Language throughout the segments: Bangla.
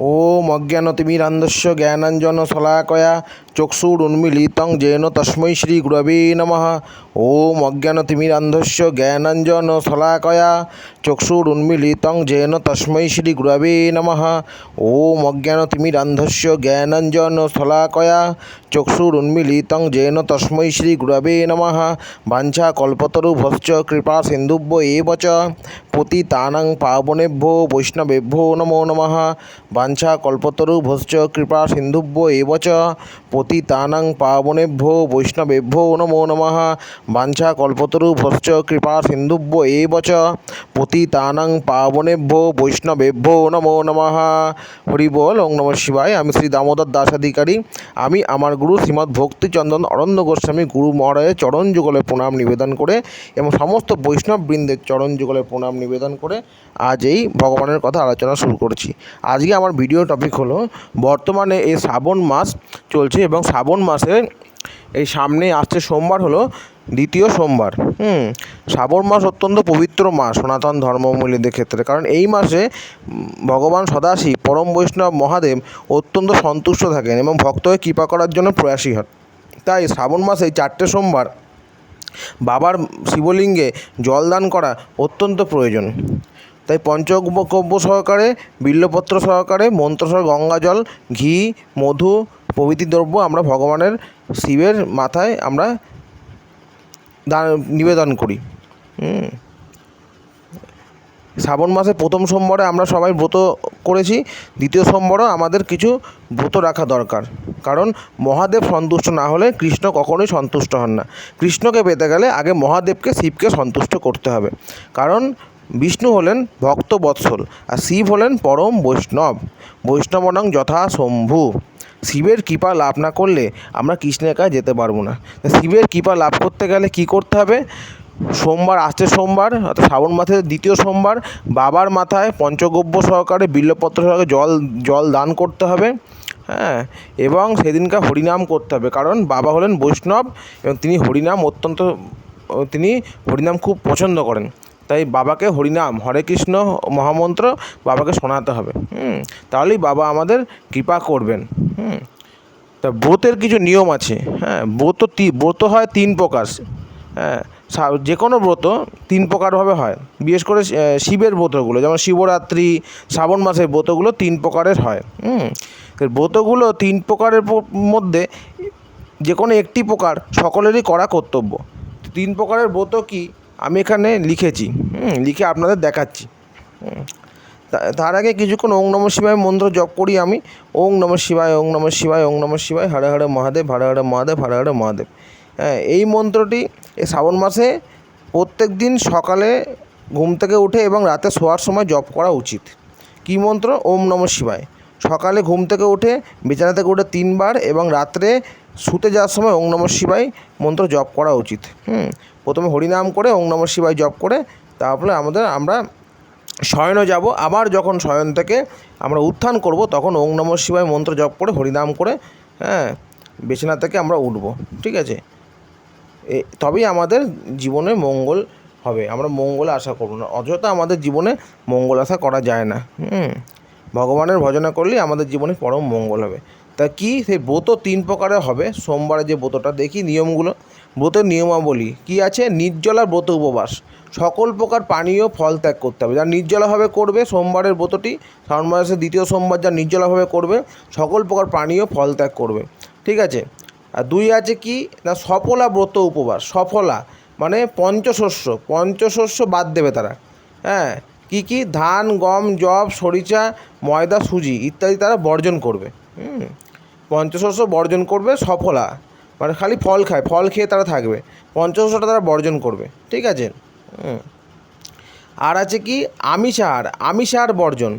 ওম অজ্ঞান অজ্ঞানতিমিরান্ধস্য জ্ঞানাঞ্জন শলাকয়া চক্ষুর চক্ষুরুন্মিলিতং জেন তস্মৈ শ্রী গুরবে নম ওম অজ্ঞান অজ্ঞানতিমিরান্ধস্য জ্ঞানাঞ্জন শলাকয়া চক্ষুর চক্ষুরুন্মিলিতং জেন তস্মৈ শ্রী গুরবে নম ওম অজ্ঞান অজ্ঞানতিমিরান্ধস্য জ্ঞানাঞ্জন শলাকয়া চক্ষুর চক্ষুরুন্মিলিতং জেন তস্মৈ শ্রী গুরবে নম বাঞ্ছা কল্পতরু কল্পতরুভশ্চ কৃপা সিন্ধুভ্য এব চ পতিতানাং পাবনেভ্যো বৈষ্ণবেভ্যো নমো নম বাঞ্ছা কল্প কল্পতরুভশ্চ কৃপা সিন্ধুভ্য এব চ। পতিতানাং পাবনেভ্যো বৈষ্ণবেভ্যো নমো নমঃ। বাঞ্ছা কল্পতরু কল্পতরুভশ্চ কৃপা সিন্ধুভ্য এব চ। পতিতানাং পাবনেভ্যো বৈষ্ণবেভ্যো নমো নমঃ। হরি বল ওং নমঃ শিবায়। আমি শ্রী দামোদর দাস অধিকারী আমি আমার গুরু শ্রীমৎ ভক্তিচন্দন অরণ্য গোস্বামী গুরু মহারাজের চরণ যুগলে প্রণাম নিবেদন করে এবং সমস্ত বৈষ্ণব বৃন্দের চরণ যুগলে প্রণাম নিবেদন করে আজ এই ভগবানের কথা আলোচনা শুরু করছি। আজকে আমার ভিডিও টপিক হলো। বর্তমানে এই শ্রাবণ মাস চলছে এবং শ্রাবণ মাসে এই সামনে আসছে সোমবার হলো দ্বিতীয় সোমবার। হুম, শ্রাবণ মাস অত্যন্ত পবিত্র মাস সনাতন ধর্মাবলম্বীদের ক্ষেত্রে। কারণ এই মাসে ভগবান সদাশিব, পরম বৈষ্ণব, মহাদেব অত্যন্ত সন্তুষ্ট থাকেন এবং ভক্তকে কৃপা করার জন্য প্রয়াসী হন। তাই শ্রাবণ মাসে চারটে সোমবার বাবার শিবলিঙ্গে জলদান করা অত্যন্ত প্রয়োজন। তাই পঞ্চকব্য সহকারে, বিল্লপত্র সহকারে মন্ত্র সহ গঙ্গা জল ঘি, মধু প্রভৃতি দ্রব্য আমরা ভগবানের শিবের মাথায় আমরা দান, নিবেদন করি। শ্রাবণ মাসে প্রথম সোমবারে আমরা সবাই ব্রত করেছি। দ্বিতীয় সোমবারও আমাদের কিছু ব্রত রাখা দরকার। কারণ মহাদেব সন্তুষ্ট না হলে কৃষ্ণ কখনোই সন্তুষ্ট হন না। কৃষ্ণকে পেতে গেলে আগে মহাদেবকে শিবকে সন্তুষ্ট করতে হবে। কারণ বিষ্ণু হলেন ভক্ত বৎসল আর শিব হলেন পরম বৈষ্ণব। বৈষ্ণবনং যথা শম্ভু। শিবের কৃপা লাভ না করলে আমরা কৃষ্ণের কাছে যেতে পারব না। শিবের কৃপা লাভ করতে গেলে কি করতে হবে? সোমবার আসছে সোমবার, অর্থাৎ শ্রাবণ মাসের দ্বিতীয় সোমবার, বাবার মাথায় পঞ্চগব্য সহকারে বিল্লপত্র সহকারে জল জল দান করতে হবে হ্যাঁ? এবং সেদিনকার হরিনাম করতে হবে, কারণ বাবা হলেন বৈষ্ণব এবং তিনি হরিনাম অত্যন্ত, তিনি হরিনাম খুব পছন্দ করেন। তাই বাবাকে হরিনাম, হরে কৃষ্ণ, মহামন্ত্র বাবাকে শোনাতে হবে। হুম, তাহলেই বাবা আমাদের কৃপা করবেন। হুম, তা ব্রতের কিছু নিয়ম আছে। হ্যাঁ ব্রত ব্রত হয় তিন প্রকার। হ্যাঁ যে কোনো ব্রত তিন প্রকারভাবে হয়। বিশেষ করে শিবের ব্রতগুলো, যেমন শিবরাত্রি, শ্রাবণ মাসের ব্রতগুলো তিন প্রকারের হয়। হুম ব্রতগুলো তিন প্রকারের মধ্যে যে কোনো একটি প্রকার সকলেরই করা কর্তব্য। তিন প্রকারের ব্রত কি? আমি এখানে লিখেছি লিখে আপনাদের দেখাচ্ছি তার আগে কিছুক্ষণ ওং নম শিবায় মন্ত্র জপ করি আমি, ওং নম শিবায়, ওং নম শিবায়, ওং নম শিবায়, হরে হরে মহাদেব, হরে হরে মহাদেব, হরে হরে মহাদেব। হ্যাঁ এই মন্ত্রটি শ্রাবণ মাসে প্রত্যেক দিন সকালে ঘুম থেকে উঠে এবং রাতে শোয়ার সময় জপ করা উচিত। কী মন্ত্র? ওম নম শিবায়। সকালে ঘুম থেকে উঠে বিছানা থেকে উঠে তিনবার এবং রাত্রে শুতে যাওয়ার সময় ওং নম শিবায় মন্ত্র জপ করা উচিত। হুম, প্রথমে হরিনাম করে ওং নম শিবায় জপ করে তারপরে আমাদের আমরা শয়নে যাব। আবার যখন শয়ন থেকে আমরা উত্থান করব, তখন ওং নম শিবায় মন্ত্র জপ করে, হরিনাম করে হ্যাঁ বিছানা থেকে আমরা উঠব। ঠিক আছে? তবেই আমাদের জীবনে মঙ্গল হবে। আমরা মঙ্গল আশা করব না। অযথা আমাদের জীবনে মঙ্গল আশা করা যায় না। হুম, ভগবানের ভজনা করলেই আমাদের জীবনে পরম মঙ্গল হবে। তা কি? সেই ব্রত তিন প্রকারের হবে। সোমবারে যে ব্রতটা দেখি, নিয়মগুলো। ব্রতের নিয়মাবলী। কি আছে? নির্জলা ব্রত উপবাস। সকল প্রকার পানীয় ফল ত্যাগ করতে হবে। যা নির্জলাভাবে করবে, সোমবারের ব্রতটি, শ্রাবণ মাসের দ্বিতীয় সোমবার যা নির্জলাভাবে করবে, সকল প্রকার পানীয় ফল ত্যাগ করবে। ঠিক আছে? আর দুই আছে কি? না, সফলা ব্রত উপবাস। সফলা মানে পঞ্চশস্য। পঞ্চশস্য বাদ দেবে তারা। হ্যাঁ? কি কি? ধান, গম জব সরিষা, ময়দা, সুজি ইত্যাদি তারা বর্জন করবে। হুম? পঞ্চশস্য বর্জন করবে সফলা। মানে খালি ফল খায়, ফল খেয়ে তারা থাকবে। পঞ্চশস্যটা তারা বর্জন করবে, ঠিক আছে? আর আছে কি? আমিষাহার আমিষাহার বর্জন।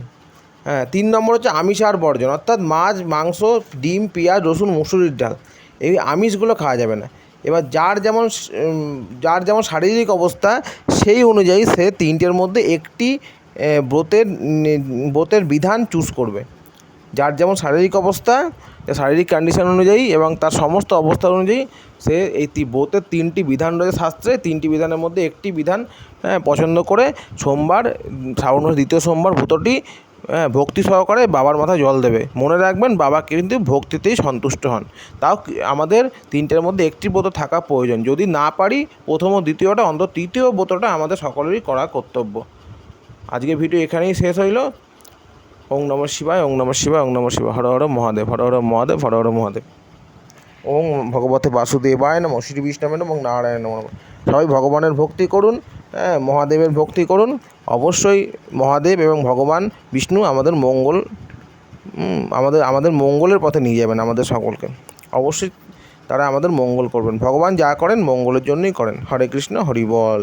হ্যাঁ তিন নম্বর হচ্ছে আমিষাহার বর্জন। অর্থাৎ মাছ, মাংস, ডিম, পেঁয়াজ, রসুন, মুসুরির ডাল, এই আমিষগুলো খাওয়া যাবে না। এবার যার যেমন যার যেমন শারীরিক অবস্থা, সেই অনুযায়ী সে তিনটের মধ্যে একটি ব্রতের ব্রতের বিধান চুজ করবে। যার যেমন শারীরিক অবস্থা শারীরিক কন্ডিশন অনুযায়ী এবং তার সমস্ত অবস্থা অনুযায়ী সে এই ব্রতের তিনটি বিধান রয়েছে শাস্ত্রে। তিনটি বিধানের মধ্যে একটি বিধান হ্যাঁ, পছন্দ করে সোমবার শ্রাবণ মাসের দ্বিতীয় সোমবার ব্রতটি হ্যাঁ ভক্তি সহকারে বাবার মাথায় জল দেবে। মনে রাখবেন বাবা কিন্তু ভক্তিতেই সন্তুষ্ট হন। তাও আমাদের তিনটের মধ্যে একটি ব্রত থাকা প্রয়োজন। যদি না পারি প্রথম ও দ্বিতীয়টা অন্তত তৃতীয় ব্রতটা আমাদের সকলেরই করা কর্তব্য। আজকে ভিডিও এখানেই শেষ হইল। ওং নম শিবায়, ওং নম শিবায়, ওং নম শিবায়। হর হর মহাদেব, হর হর মহাদেব, হর হর মহাদেব। ওং ভগবতে বাসুদেবায় নম শ্রী বিষ্ণবে নম নারায়ণ নম সবাই ভগবানের ভক্তি করুন হ্যাঁ মহাদেবের ভক্তি করুন। অবশ্যই মহাদেব এবং ভগবান বিষ্ণু আমাদের মঙ্গল আমাদের আমাদের মঙ্গলের পথে নিয়ে যাবেন আমাদের সকলকে। অবশ্যই তারা আমাদের মঙ্গল করবেন। ভগবান যা করেন মঙ্গলের জন্যই করেন। হরে কৃষ্ণ, হরি বল।